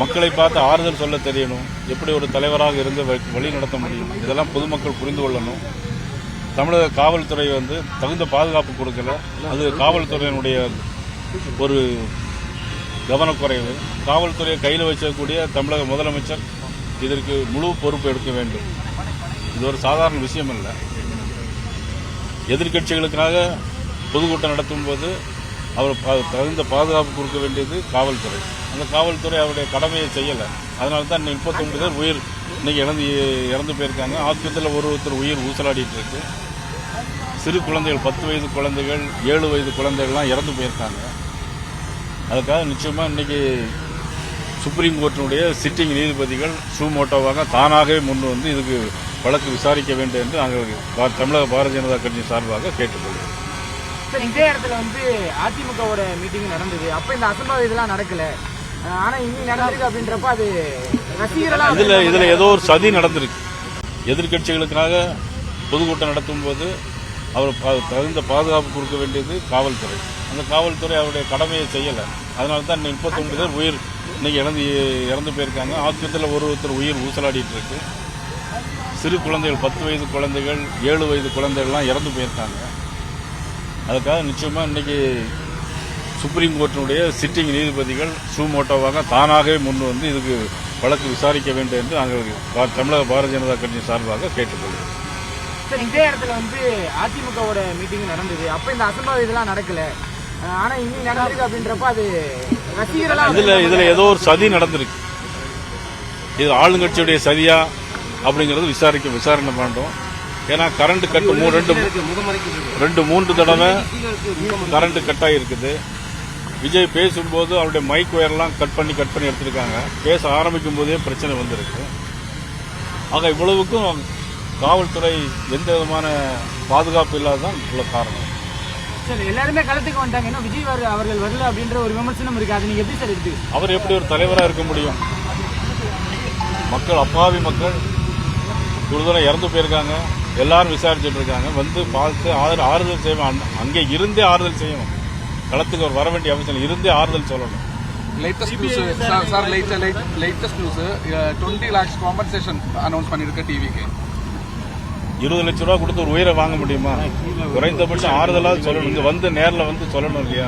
மக்களை பார்த்து ஆறுதல் சொல்ல தெரியணும். எப்படி ஒரு தலைவராக இருந்து வழி நடத்த முடியும்? இதெல்லாம் பொதுமக்கள் புரிந்து கொள்ளணும். தமிழக காவல்துறை வந்து தகுந்த பாதுகாப்பு கொடுக்கல. அது காவல்துறையினுடைய ஒரு கவனக்குறைவு. காவல்துறையை கையில் வச்சக்கூடிய தமிழக முதலமைச்சர் இதற்கு முழு பொறுப்பு எடுக்க வேண்டும். இது ஒரு சாதாரண விஷயம் இல்லை எதிர்க்கட்சிகளுக்காக பொதுக்கூட்டம் நடத்தும் போது அவர் தகுந்த பாதுகாப்பு கொடுக்க வேண்டியது காவல்துறை. அந்த காவல்துறை அவருடைய கடமையை செய்யலை. அதனால தான் முப்பத்தொன்பது பேர் உயிர் இன்னைக்கு இறந்து இறந்து போயிருக்காங்க. ஆஸ்பத்திரியில் ஒரு ஒருத்தர் உயிர் ஊசலாடிட்டு இருக்கு. சிறு குழந்தைகள் பத்து வயது குழந்தைகள் ஏழு வயது குழந்தைகள்லாம் இறந்து போயிருக்காங்க. அதுக்காக நிச்சயமாக இன்னைக்கு சுப்ரீம் கோர்ட்டினுடைய சிட்டிங் நீதிபதிகள் சூமோட்டோவாக தானாகவே முன் வந்து இதுக்கு வழக்கு விசாரிக்க வேண்டும் என்று நாங்கள் பா- தமிழக பாரதிய ஜனதா கட்சி சார்பாக கேட்டுக்கொள்கிறோம். சார் இதே இடத்துல வந்து அதிமுகவோட மீட்டிங் நடந்தது. அப்ப இந்த அசம்பாவிதம் இதெல்லாம் நடக்கல. அஹ் ஆனா இன்னைக்கு நடந்திருக்கு அப்படின்றப்ப அது ரசிகர்களா இதுல இதுல ஏதோ ஒரு சதி நடந்திருக்கு. எதிர்க்கட்சிகளுக்காக பொதுக்கூட்டம் நடத்தும் போது அவர் தகுந்த பாதுகாப்பு கொடுக்க வேண்டியது காவல்துறை. அந்த காவல்துறை அவருடைய கடமையை செய்யலை. அதனால தான் முப்பத்தொன்பது பேர் உயிர் இன்னைக்கு இறந்து இறந்து போயிருக்காங்க. ஆஸ்பத்திரியில் ஒரு ஒருத்தர் உயிர் ஊசலாடிட்டு இருக்கு. சிறு குழந்தைகள் பத்து வயது குழந்தைகள் ஏழு வயது குழந்தைகள்லாம் இறந்து போயிருக்காங்க. அதுக்காக நிச்சயமாக இன்னைக்கு சுப்ரீம் கோர்ட்டினுடைய சிட்டிங் நீதிபதிகள் சூமோட்டோவாக தானாகவே முன் வந்து இதுக்கு வழக்கு விசாரிக்க வேண்டும் என்று நாங்கள் தமிழக பாரதிய ஜனதா கட்சி சார்பாக கேட்டுக்கொள்கிறோம். சார் இதே இடத்துல வந்து அதிமுகவோட மீட்டிங் நடந்தது. அப்ப இந்த அசம்பாவிதம் இதெல்லாம் நடக்கல. அஹ் ஆனா இன்னைக்கு நடந்திருக்கு அப்படின்றப்ப அது ரசிகர்களா இதுல இதுல ஏதோ ஒரு சதி நடந்திருக்கு. இது ஆளுங்கட்சியுடைய சதியா அப்படிங்கறது விசாரிக்க விசாரணை பண்ணோம் ஏன்னா கரண்ட் கட்டு மூ- ரெண்டு ரெண்டு மூன்று தடவை கரண்ட் கட் ஆகிருக்குது விஜய் பேசும்போது அவருடைய மைக் ஒயர்லாம் கட் பண்ணி கட் பண்ணி எடுத்திருக்காங்க. பேச ஆரம்பிக்கும் போதே பிரச்சனை வந்திருக்கு. ஆக இவ்வளவுக்கும் காவல்துறை எந்த விதமான பாதுகாப்பு இல்லாததான் உள்ள காரணம். சார் எல்லாருமே களத்துக்கு வந்துட்டாங்க. இன்னும் விஜய் அவர்- அவர்கள் வரல அப்படின்ற ஒரு விமர்சனம் இருக்கு. அது நீங்க எப்படி சார் இருக்கு அவர் எப்படி ஒரு தலைவராக இருக்க முடியும்? மக்கள் அப்பாவி மக்கள் ஒரு தடவை இறந்து போயிருக்காங்க. எல்லாரும் விசாரிச்சுட்டு இருக்காங்க. வந்து பார்த்து ஆறு- ஆறுதல் செய்வோம். அங்க- அங்கே இருந்தே ஆறுதல் செய்யணும் களத்துக்கு அவர் வர வேண்டிய அவசியம். இருந்தே ஆறுதல் சொல்லணும். Latest news sir sir latest news twenty lakhs compensation announce பண்ணியிருக்க டிவிக்கு இருபது லட்ச ரூபா கொடுத்து ஒரு உயிரை வாங்க முடியுமா? குறைந்தபட்சம் ஆறுதலாக சொல்லணும். இங்க வந்து நேரில் வந்து சொல்லணும் இல்லையா?